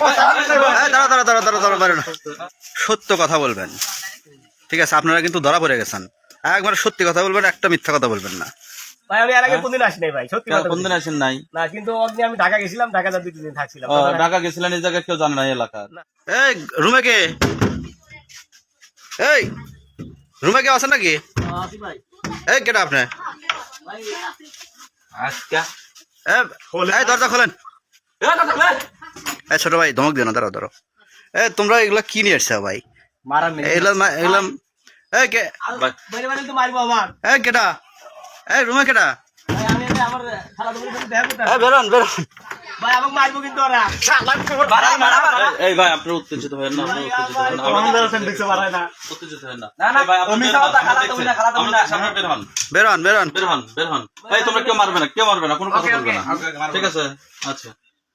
এই, দাঁড়া দাঁড়া দাঁড়া দাঁড়া দাঁড়া বাইরে না। সত্য কথা বলবেন। ঠিক আছে আপনারা কিন্তু ধরা পড়ে গেছেন। একবার সত্যি কথা বলবেন একটা মিথ্যা কথা বলবেন না। ভাই আমি এর আগে কোনদিন আসি নাই ভাই সত্যি কথা কোনদিন আসেন নাই? না কিন্তু অগ্নি আমি ঢাকা গেছিলাম ঢাকা যা দুই দিন থাকছিলাম। ঢাকা গেছিলেন এই জায়গায় কেউ জানে না এই এই রুমে কে? এই রুমে আছেন নাকি? আসি ভাই। এই কেটা আপনি? ভাই আজকে এই, এই দরজা খোলেন। এই ছোট ভাই ধমক দিও না দাঁড়াও দাঁড়াও। এ তোমরা এগুলা কি নিয়ে এসছো ভাই? এগুলা কে কেটা রুমে বেরোন বেরোন। ভাই আমাকে মারবো কিন্তু ওরা। এই- এই ভাই আপনি উত্তেজিত হবেন না আপনি উত্তেজিত হবেন না। আপনি দেখতে পারে না। উত্তেজিত হবেন না। না, না, এই ভাই বের হন, বের হন বের হন বের হন। তোমরা কেউ মারবে না কেউ মারবে না কোনো কথা বলবে না। ঠিক আছে আচ্ছা।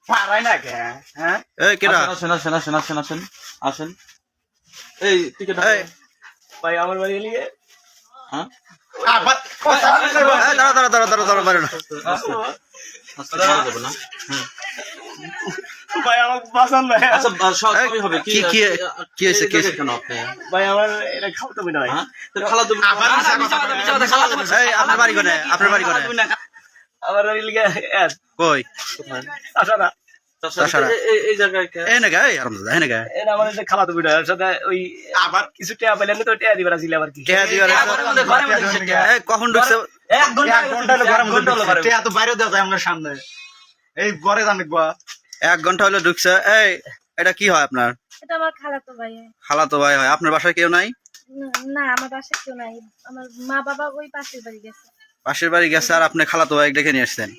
পারাই না কে হ্যাঁ? এই কেটা আসেন আসেন আসেন আসেন আসেন আসেন এই টিকিট এই। ভাই আমার বাড়ি এলিয়ে। হ্যাঁ? এই, দাঁড়া দাঁড়া দাঁড়া দাঁড়া দাঁড়া বেরোন আজকে মারা যাবে না। ভাই আমাকে বাঁচান ভাই আচ্ছা সবই হবে। কি কি- কি- কি হয়েছে, কি কেন আপনি। ভাই আমার এটা খাওয়াতে হবে না ভাই হ্যাঁ? তো খালা এই আপনার বাড়ি কোনে আপনার বাড়ি কোনে কই? ওই আবার? কিছু টেয়া পেলেন তো টেয়া দিবার আছিল আবার কি। টেহা দিবার আছে? এই কখন এক ঘণ্টা এক ঘণ্টা হলো ঘরের মধ্যে। এত বাইরে দেওয়া যায় আমার সামনে। এই পরে জানবা এক ঘণ্টা হলো ঢুকছে। এই এটা কি হয় আপনার? এটা আমার খালাতো ভাই খালাতো ভাই হয়। আপনার বাসায় কেউ নাই? না, না আমার বাসায় কেউ নাই। আমার মা বাবা ওই পাশের বাড়ি গেছে। পাশের বাড়ি গেছে আর আপনি খালাতো ভাই ডেকে নিয়ে আসছেন?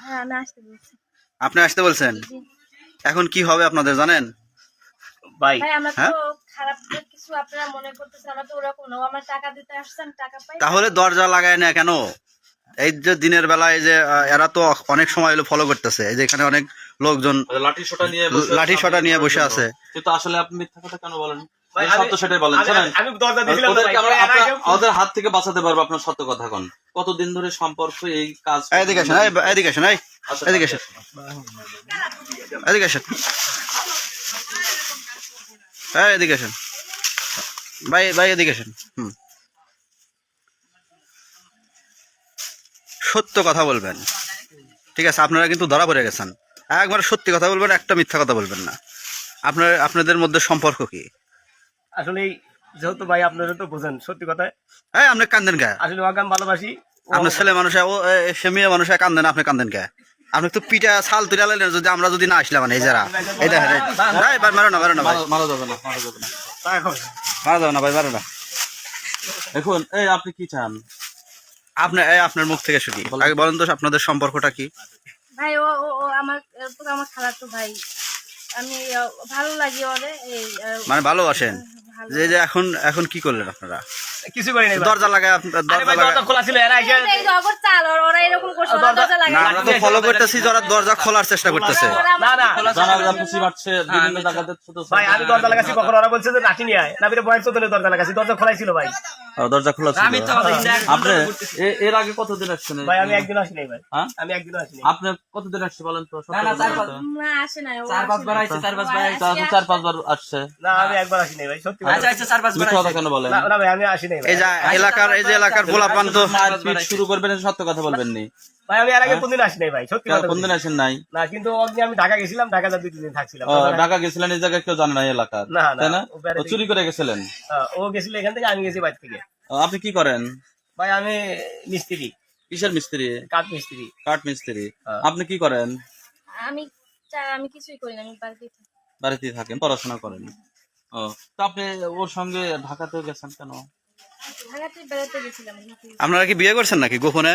হ্যাঁ আমি আসতে বলছি। আপনি আসতে বলছেন? এখন কি হবে আপনাদের জানেন? ভাই ভাই হ্যাঁ? তো খারাপ যে কিছু আপনারা মনে করতেছেন আমরা তো ওরকম না। ও আমার টাকা দিতে আসছেন টাকা পাই তাহলে দরজা লাগায় না কেন? এই যে দিনের বেলায় যে এরা তো অনেক সময় হলো ফলো করতেছে। এই যে এখানে অনেক লোকজন লাঠি সোটা নিয়ে লাঠি সোটা নিয়ে বসে আছে। কিন্তু আসলে আপনি মিথ্যা কথা কেন বলেন? সত্য সেটাই বলেন আমি- দরজা দিয়েছিলাম ওদের হাত থেকে বাঁচাতে পারব আপনার সত্য কথা এখন। কতদিন ধরে সম্পর্ক এই কাজ এদিকে আসেন এদিকে আসেন আচ্ছা, এদিকে আসেন। এদিকে আসেন। এই এদিকে আসেন। ভাই ভাই এদিকে আসেন। হুম। সত্য কথা বলবেন। ঠিক আছে আপনারা কিন্তু ধরা পড়ে গেছেন। একবার সত্যি কথা বলবেন একটা মিথ্যা কথা বলবেন না। আপনার আপনাদের মধ্যে সম্পর্ক কি? আসলে যেহেতু ভাই আপনারা তো বোঝেন সত্যি কথা। এই আপনি কান্দেন কে? আসলে ওকে আমি ভালোবাসি। আপনার ছেলে মানুষ ও সে মেয়ে মানুষ কান্দেন আপনি কান্দেন কে? আপনি তো পিঠা ছাল তুলে লাইলেন যদি আমরা যদি না আসলাম মানে এই যারা। এই দেখেন ভাই ভাই মারো না মারো না ভাই। মারা- যাবে না মারা যাবে না। তাই হবে। মারা যাবে না ভাই মারো না। এখন এই আপনি কি চান? আপনি এই আপনার মুখ থেকে শুনি। আগে বলেন তো আপনাদের সম্পর্কটা কি? ভাই ও ও ও আমার তো আমার খালাতো ভাই। আমি ভালো লাগে ওরে এই মানে ভালোবাসেন? ভালো যে এখন এখন কি করলেন আপনারা? কিছু করি নাই দরজা লাগায় দরজা ভাই লাগায় দরজা খোলা ছিল এরা এসে এই যে অগর চাল ওরা এরকম করছে দরজা- দরজা লাগায় আমরা তো ফলো করতেছি যারা দরজা খোলার চেষ্টা করতেছে না না জানা যা খুশি বিভিন্ন জায়গাতে ছোট ছোট- ভাই আমি দরজা লাগাছি কখন ওরা বলছে যে লাঠি নিয়ে আয় না ফিরে বয়স চোদ্দ দরজা লাগাছি দরজা খোলাই ছিল ভাই দরজা খোলা ছিল আপনি এর আগে কতদিন আসছেন ভাই আমি একদিন আসি নাই ভাই হ্যাঁ? আমি একদিন আসি নাই আপনি কতদিন আসছে বলেন তো। না আসে চার আইছে, আইছে। আসছে না আমি একবার আসি নাই ভাই সত্যি কথা। আচ্ছা আচ্ছা চার পাঁচ মিথ্যা কথা কেন বলেন না ভাই আমি আসি নাই ভাই এই যে এলাকার এই যে এলাকার পোলাপান তো শুরু করবেন সত্য কথা বলবেন নি। ভাই আমি এর আগে কোনদিন আসি নাই ভাই সত্যি কথা কোনদিন আসেন নাই? না কিন্তু অগ্নি আমি ঢাকা গেছিলাম ঢাকা যা দুই দিন থাকছিলাম। ঢাকা গেছিলেন এই জায়গায় কেউ জানে না এলাকার না, না, তাই না? ও চুরি করে গেছিলেন? ও গেছিল এখান থেকে আমি গেছি বাইরে থেকে। আপনি কি করেন? ভাই আমি মিস্ত্রি। কিসের মিস্ত্রি? কাঠ মিস্ত্রি। কাঠ মিস্ত্রি। হ্যাঁ। আপনি কি করেন? আমি আমি কিছুই করি না আমি বাড়িতে বাড়িতে থাকেন পড়াশোনা করেন। ও তো আপনি ওর সঙ্গে ঢাকাতেও গেছেন কেন? আপনারা কি বিয়ে করছেন নাকি গোপনে?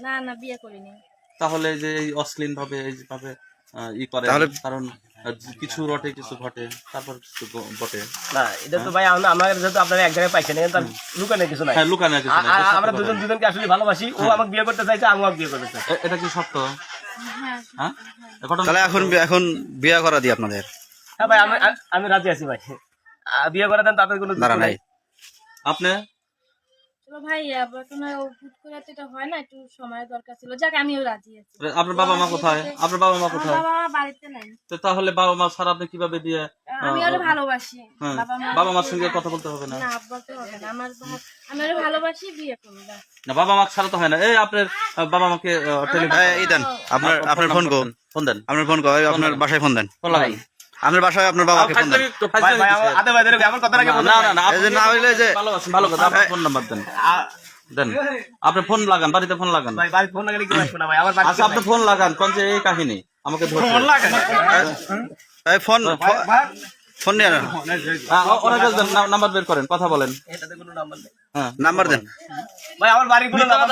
না না বিয়ে করিনি। তাহলে যে এই অশ্লীল ভাবে এই ভাবে আহ, ই করে কারণ কিছু রটে কিছু ঘটে তারপর কিছু ঘটে না এটা তো ভাই আমার যেহেতু আপনারা এক জায়গায় পাইছেন এখানে তার কিছু নাই। হ্যাঁ লুকানো কিছু আ- নেই, আ- এটা সত্য আমরা দুজন দুজনকে আসলে ভালোবাসি ও আমাকে বিয়ে করতে চাইছে আমি আমাকে বিয়ে করতে চাই। এটা কি সত্য? হ্যাঁ। হ্যাঁ? তাহলে এখন এখন বিয়ে করা দিই আপনাদের? হ্যাঁ ভাই আমি আমি রাজি আছি ভাই। বিয়ে করে দেন তাতে কোনো নাই। আপনি ভাই আহ, এখন আর ও হুট করে তো এটা হয় না একটু সময়ের দরকার ছিল। যাক আমিও রাজি আছি। আপনার বাবা মা কোথায়? আপনার বাবা মা কোথায়? বাবা বাড়িতে নাই। তো তাহলে বাবা মা ছাড়া আপনি কীভাবে বিয়ে আমি ওরে ভালোবাসি। হ্যাঁ বাবা মার সঙ্গে কথা বলতে হবে না। না বলতে হবে না। আমার আমি ওরে ভালোবাসি বিয়ে করব না বাবা মা ছাড়া তো হয় না। এই আপনার বাবা মাকে টেলিফোন এই, এই দেন। আপনার আপনার ফোন ফোন দেন। আপনার ফোন আপনার বাসায় ফোন দেন। ফোন লাগাই আপনার বাসায় আপনার বাবাকে ফোন দেন। ভাই ভাই আমার আদে ভাই দেখো আমার কথাটা কেমন না না না এই না হইলে যে ভালো আছেন ভালো কথা আপনার ফোন নাম্বার দেন। দেন। আপনি ফোন লাগান বাড়িতে ফোন লাগান। ভাই বাড়ি ফোন লাগালে কি আসবে না ভাই? আমার আচ্ছা আপনি ফোন লাগান কোন যে এই কাহিনী আমাকে এই ফোন ফোন নিয়ে আনেন। আহ, কাছে দেন, নাম্বার বের করেন কথা বলেন। এটাতে কোনো নাম্বার নেই। হ্যাঁ। নাম্বার দেন। ভাই আমার বাড়ি নাম্বার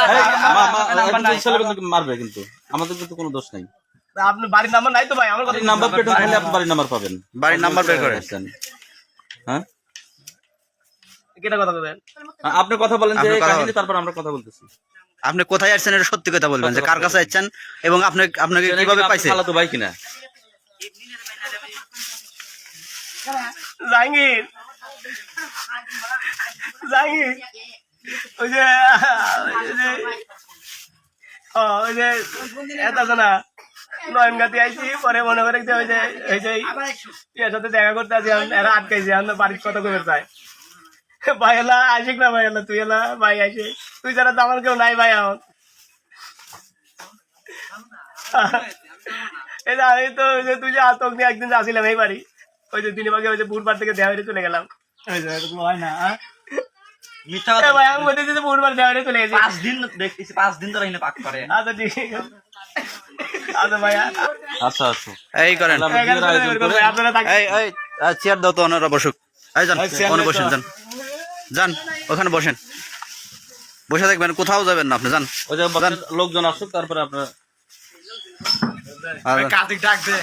মারবে কিন্তু। আমাদের কিন্তু কোনো দোষ নাই। আপনি বাড়ির নাম্বার নাই তো ভাই আমার কথা নাম্বার প্লেট হলে আপনি বাড়ির নাম্বার পাবেন। বাড়ির নাম্বার বের করে হ্যাঁ? কেটা কথা বলবেন? আ- আপনি কথা বলেন যে কাহিনী তারপর আমরা কথা বলতেছি। আপনি কোথায় আসছেন এটা সত্যি কথা বলবেন যে কার কাছে আসছেন এবং আপনি আপনাকে কীভাবে পাইছে? খালাতো ভাই কিনা? জাহাঙ্গীর। জাহাঙ্গীর। ওই যে ওই যে ও, ওই যে এত আছে না নয়ন গাতি আইছি পরে মনে করে যে ওই যে ওই যে এর সাথে দেখা করতে আছি এরা আটকাইছি আমরা বাড়ির কথা কবে চাই ভাই এলা আসিক না ভাই এলা তুই এলা ভাই আসে তুই তো আমার কেউ নাই ভাই আমার এই যে আমি তো ওই যে তুই যে আতঙ্ক নিয়ে একদিন আসিলাম এই বাড়ি ওই যে দিনে বাগে ওই যে বুধবার থেকে দেওয়া হয়ে চলে গেলাম। এই যে হয় না হ্যাঁ? মিথ্যা ভাই আমি বলতেছি বুধবার দেওয়া হয়ে চলে গেছি। পাঁচ দিন দেখতেছি পাঁচ দিন এখানে পাক করে। আচ্ছা ঠিক আছে। আচ্ছা আচ্ছা আচ্ছা। এই করেন। চেয়ার দাও তো ওনারা বসুক। এই যান ওখানে বসেন যান। যান ওখানে বসেন। বসে থাকবেন কোথাও যাবেন না আপনি যান। ওই লোকজন আসুক তারপরে আপনার আর ডাক দে।